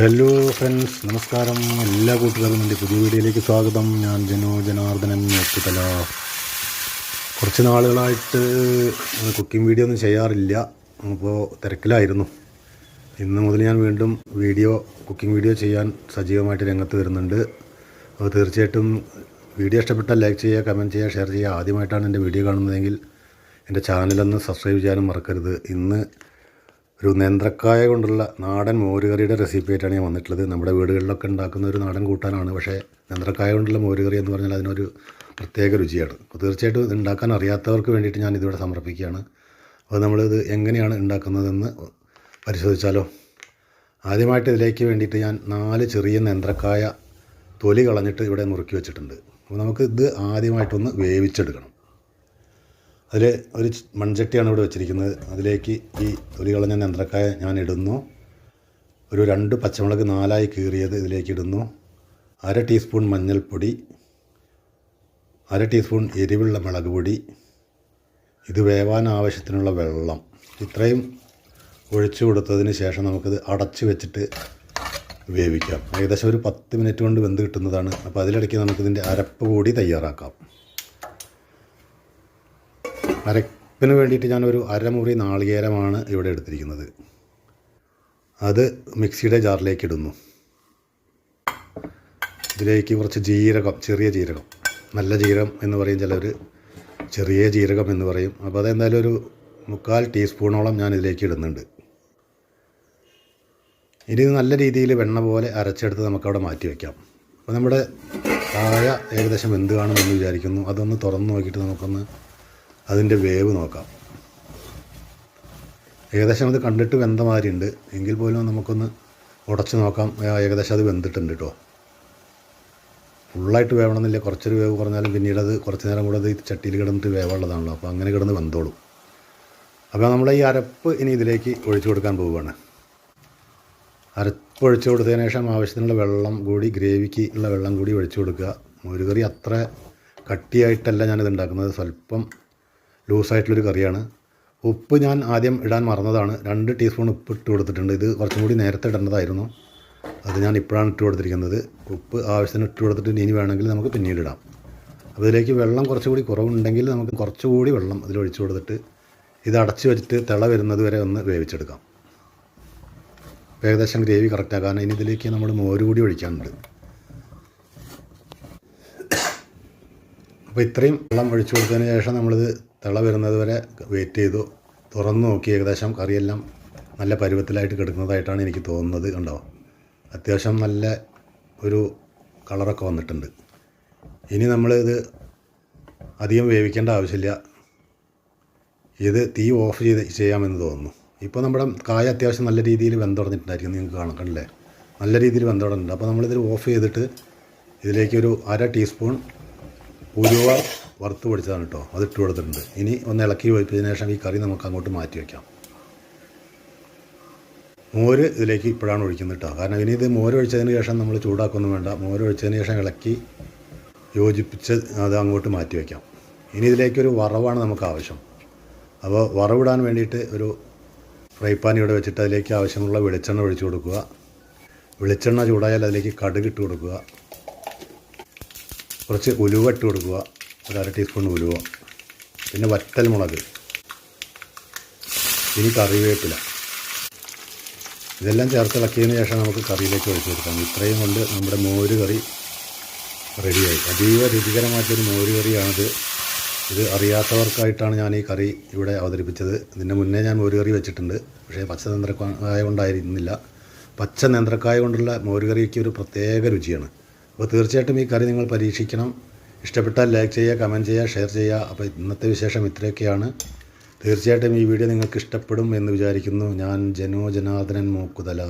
Hello friends നമസ്കാരം. എല്ലാ കൂട്ടുകാർക്കും എന്റെ പുതിയ വീഡിയോയിലേക്ക് സ്വാഗതം. ഞാൻ ജനോ ജനാർദ്ദനൻ നോക്കുതല കുറച്ച് നാളുകളായിട്ട് കുക്കിംഗ് വീഡിയോ ഒന്നും ചെയ്യാറില്ല. അപ്പോൾ തിരക്കിലായിരുന്നു. ഇന്ന് മുതൽ ഞാൻ വീണ്ടും വീഡിയോ കുക്കിംഗ് വീഡിയോ ചെയ്യാൻ സജീവമായിട്ട് രംഗത്ത് വരുന്നുണ്ട്. അപ്പോൾ തീർച്ചയായിട്ടും വീഡിയോ ഇഷ്ടപ്പെട്ടാൽ ലൈക്ക് ചെയ്യുക കമന്റ് ചെയ്യുക ഷെയർ ചെയ്യുക. ആദ്യമായിട്ടാണ് എന്റെ വീഡിയോ കാണുന്നതെങ്കിൽ എന്റെ ചാനലൊന്ന് സബ്സ്ക്രൈബ് ചെയ്യാനും മറക്കരുത്. ഇന്ന് ഒരു നേന്ത്രക്കായ കൊണ്ടുള്ള നാടൻ മോരുകറിയുടെ റെസിപ്പി ആയിട്ടാണ് ഞാൻ വന്നിട്ടുള്ളത്. നമ്മുടെ വീടുകളിലൊക്കെ ഉണ്ടാക്കുന്ന ഒരു നാടൻ കൂട്ടാനാണ്. പക്ഷേ നേന്ത്രക്കായ കൊണ്ടുള്ള മോരുകറി എന്ന് പറഞ്ഞാൽ അതിനൊരു പ്രത്യേക രുചിയാണ്. അപ്പോൾ തീർച്ചയായിട്ടും ഇത് ഉണ്ടാക്കാൻ അറിയാത്തവർക്ക് വേണ്ടിയിട്ട് ഞാൻ ഇതിവിടെ സമർപ്പിക്കുകയാണ്. അപ്പോൾ നമ്മളിത് എങ്ങനെയാണ് ഉണ്ടാക്കുന്നതെന്ന് പരിശോധിച്ചാലോ? ആദ്യമായിട്ട് ഇതിലേക്ക് വേണ്ടിയിട്ട് ഞാൻ നാല് ചെറിയ നേന്ത്രക്കായ തൊലി കളഞ്ഞിട്ട് ഇവിടെ നുറുക്കി വെച്ചിട്ടുണ്ട്. അപ്പോൾ നമുക്ക് ഇത് ആദ്യമായിട്ടൊന്ന് വേവിച്ചെടുക്കണം. അതിൽ ഒരു മൺചട്ടിയാണ് ഇവിടെ വെച്ചിരിക്കുന്നത്. അതിലേക്ക് ഈ തൊലി കളഞ്ഞ നെന്ത്രക്കായ ഞാൻ ഇടുന്നു. ഒരു രണ്ട് പച്ചമുളക് നാലായി കീറിയത് ഇതിലേക്ക് ഇടുന്നു. അര ടീസ്പൂൺ മഞ്ഞൾപ്പൊടി അര ടീസ്പൂൺ എരിവുള്ള മുളക് പൊടി ഇത് വേവാൻ ആവശ്യത്തിനുള്ള വെള്ളം. ഇത്രയും ഒഴിച്ചു കൊടുത്തതിന് ശേഷം നമുക്കിത് അടച്ചു വെച്ചിട്ട് വേവിക്കാം. ഏകദേശം ഒരു പത്ത് മിനിറ്റ് കൊണ്ട് വെന്ത് കിട്ടുന്നതാണ്. അപ്പോൾ അതിലിടയ്ക്ക് നമുക്കിതിന്റെ അരപ്പ് കൂടി തയ്യാറാക്കാം. അരപ്പിന് വേണ്ടിയിട്ട് ഞാനൊരു അരമുറി നാളികേരമാണ് ഇവിടെ എടുത്തിരിക്കുന്നത്. അത് മിക്സിയുടെ ജാറിലേക്ക് ഇടുന്നു. ഇതിലേക്ക് കുറച്ച് ജീരകം ചെറിയ ജീരകം നല്ല ജീരകം എന്ന് പറയും ചിലർ. ചെറിയ ജീരകം എന്ന് പറയും. അപ്പോൾ അതെന്തായാലും ഒരു മുക്കാൽ ടീസ്പൂണോളം ഞാൻ ഇതിലേക്ക് ഇടുന്നുണ്ട്. ഇനി നല്ല രീതിയിൽ വെണ്ണ പോലെ അരച്ചെടുത്ത് നമുക്കവിടെ മാറ്റി വയ്ക്കാം അപ്പോൾ നമ്മുടെ താഴെ ഏകദേശം വെന്ത് കാണുമെന്ന് വിചാരിക്കുന്നു. അതൊന്ന് തുറന്ന് നോക്കിയിട്ട് നമുക്കൊന്ന് അതിന്റെ വേവ് നോക്കാം. ഏകദേശം അത് കണ്ടിട്ട് വെന്ത മാതിരി ഉണ്ട് എങ്കിൽ പോലും നമുക്കൊന്ന് ഉടച്ച് നോക്കാം. ഏകദേശം അത് വെന്തിട്ടുണ്ട് കേട്ടോ ഫുള്ളായിട്ട് വേവണമെന്നില്ല. കുറച്ചൊരു വേവ് കുറഞ്ഞാലും പിന്നീട് അത് കുറച്ച് നേരം കൂടെ അത് ചട്ടിയിൽ കിടന്നിട്ട് വേവുള്ളതാണല്ലോ അപ്പോൾ അങ്ങനെ കിടന്ന് വെന്തോളും. അപ്പോൾ നമ്മൾ ഈ അരപ്പ് ഇനി ഇതിലേക്ക് ഒഴിച്ചു കൊടുക്കാൻ പോവുകയാണ്. അരപ്പ് ഒഴിച്ചു കൊടുത്തതിന് ശേഷം ആവശ്യത്തിനുള്ള വെള്ളം കൂടി ഗ്രേവിക്ക് ഉള്ള വെള്ളം കൂടി ഒഴിച്ചു കൊടുക്കുക. മോരുകറി അത്ര കട്ടിയായിട്ടല്ല ഞാനിത് ഉണ്ടാക്കുന്നത്. സ്വല്പം ലൂസായിട്ടുള്ളൊരു കറിയാണ്. ഉപ്പ് ഞാൻ ആദ്യം ഇടാൻ മറന്നതാണ്. രണ്ട് ടീസ്പൂൺ ഉപ്പ് ഇട്ട് കൊടുത്തിട്ടുണ്ട്. ഇത് കുറച്ചും കൂടി നേരത്തെ ഇടേണ്ടതായിരുന്നു. അത് ഞാൻ ഇപ്പോഴാണ് ഇട്ട് കൊടുത്തിരിക്കുന്നത്. ഉപ്പ് ആവശ്യത്തിന് ഇട്ട് കൊടുത്തിട്ട് ഇനി വേണമെങ്കിൽ നമുക്ക് പിന്നീട് ഇടാം. അപ്പോൾ ഇതിലേക്ക് വെള്ളം കുറച്ചുകൂടി കുറവുണ്ടെങ്കിൽ നമുക്ക് കുറച്ചുകൂടി വെള്ളം അതിൽ ഒഴിച്ചു കൊടുത്തിട്ട് ഇത് അടച്ചു വെച്ചിട്ട് തിള വരുന്നത് വരെ ഒന്ന് വേവിച്ചെടുക്കാം. ഏകദേശം ഗ്രേവി കറക്റ്റാക്കാൻ ഇനി ഇതിലേക്ക് നമ്മൾ മോര് കൂടി ഒഴിക്കാനുണ്ട്. അപ്പോൾ ഇത്രയും വെള്ളം ഒഴിച്ചു കൊടുത്തതിന് ശേഷം നമ്മളിത് തിള വരുന്നത് വരെ വെയിറ്റ് ചെയ്തു. തുറന്ന് നോക്കി ഏകദേശം കറിയെല്ലാം നല്ല പരുവത്തിലായിട്ട് കിടക്കുന്നതായിട്ടാണ് എനിക്ക് തോന്നുന്നത് കണ്ടോ? അത്യാവശ്യം നല്ല ഒരു കളറൊക്കെ വന്നിട്ടുണ്ട്. ഇനി നമ്മൾ ഇത് അധികം വേവിക്കേണ്ട ആവശ്യമില്ല. ഇത് തീ ഓഫ് ചെയ്ത് ചെയ്യാമെന്ന് തോന്നുന്നു. ഇപ്പോൾ നമ്മുടെ കായ അത്യാവശ്യം നല്ല രീതിയിൽ വെന്തുടഞ്ഞിട്ടുണ്ടായിരിക്കും നിങ്ങൾക്ക് കാണാം കണ്ടില്ലേ? നല്ല രീതിയിൽ വെന്തുടഞ്ഞിട്ടുണ്ട് അപ്പോൾ നമ്മളിതിൽ ഓഫ് ചെയ്തിട്ട് ഇതിലേക്ക് ഒരു അര ടീസ്പൂൺ ഉലുവ വറുത്ത് പൊടിച്ചതാണ് കേട്ടോ അത് ഇട്ട് കൊടുത്തിട്ടുണ്ട്. ഇനി ഒന്ന് ഇളക്കി വെച്ചതിന് ശേഷം ഈ കറി നമുക്ക് അങ്ങോട്ട് മാറ്റി വയ്ക്കാം മോര് ഇതിലേക്ക് ഇപ്പോഴാണ് ഒഴിക്കുന്നത് കേട്ടോ കാരണം ഇനി ഇത് മോര് ഒഴിച്ചതിന് ശേഷം നമ്മൾ ചൂടാക്കൊന്നും വേണ്ട. മോര് ഒഴിച്ചതിന് ശേഷം ഇളക്കി യോജിപ്പിച്ച് അത് അങ്ങോട്ട് മാറ്റി വയ്ക്കാം ഇനി ഇതിലേക്കൊരു വറവാണ് നമുക്ക് ആവശ്യം. അപ്പോൾ വറവിടാൻ വേണ്ടിയിട്ട് ഒരു ഫ്രൈ പാൻ ഇവിടെ വെച്ചിട്ട് അതിലേക്ക് ആവശ്യമുള്ള വെളിച്ചെണ്ണ ഒഴിച്ചു കൊടുക്കുക. വെളിച്ചെണ്ണ ചൂടായാൽ അതിലേക്ക് കടുക് ഇട്ട് കൊടുക്കുക. കുറച്ച് ഉലുവ ഇട്ട് കൊടുക്കുക. ഒരു അര ടീസ്പൂൺ ഉലുവ പിന്നെ വറ്റൽ മുളക് ഇനി കറിവേപ്പില. ഇതെല്ലാം ചേർത്ത് ഇളക്കിയതിന് ശേഷം നമുക്ക് കറിയിലേക്ക് ഒഴിച്ചു കൊടുക്കാം. ഇത്രയും കൊണ്ട് നമ്മുടെ മോര് കറി റെഡിയായി. അതീവ രുചികരമായിട്ടൊരു മോര് കറിയാണിത്. ഇത് അറിയാത്തവർക്കായിട്ടാണ് ഞാൻ ഈ കറി ഇവിടെ അവതരിപ്പിച്ചത്. ഇതിന്റെ മുന്നേ ഞാൻ മോര് കറി വെച്ചിട്ടുണ്ട്. പക്ഷേ പച്ച നേന്ത്രക്കായ കൊണ്ടായിരുന്നില്ല. പച്ച നേന്ത്രക്കായ കൊണ്ടുള്ള മോര് കറിക്ക് ഒരു പ്രത്യേക രുചിയാണ്. അപ്പോൾ തീർച്ചയായിട്ടും ഈ കറി നിങ്ങൾ പരീക്ഷിക്കണം. ഇഷ്ടപ്പെട്ടാൽ ലൈക്ക് ചെയ്യുക കമന്റ് ചെയ്യുക ഷെയർ ചെയ്യുക. അപ്പോൾ ഇന്നത്തെ വിശേഷം ഇത്രയൊക്കെയാണ്. തീർച്ചയായിട്ടും ഈ വീഡിയോ നിങ്ങൾക്ക് ഇഷ്ടപ്പെടും എന്ന് വിചാരിക്കുന്നു. ഞാൻ ജനോ ജനാർദ്ദനൻ മൂക്കുതല.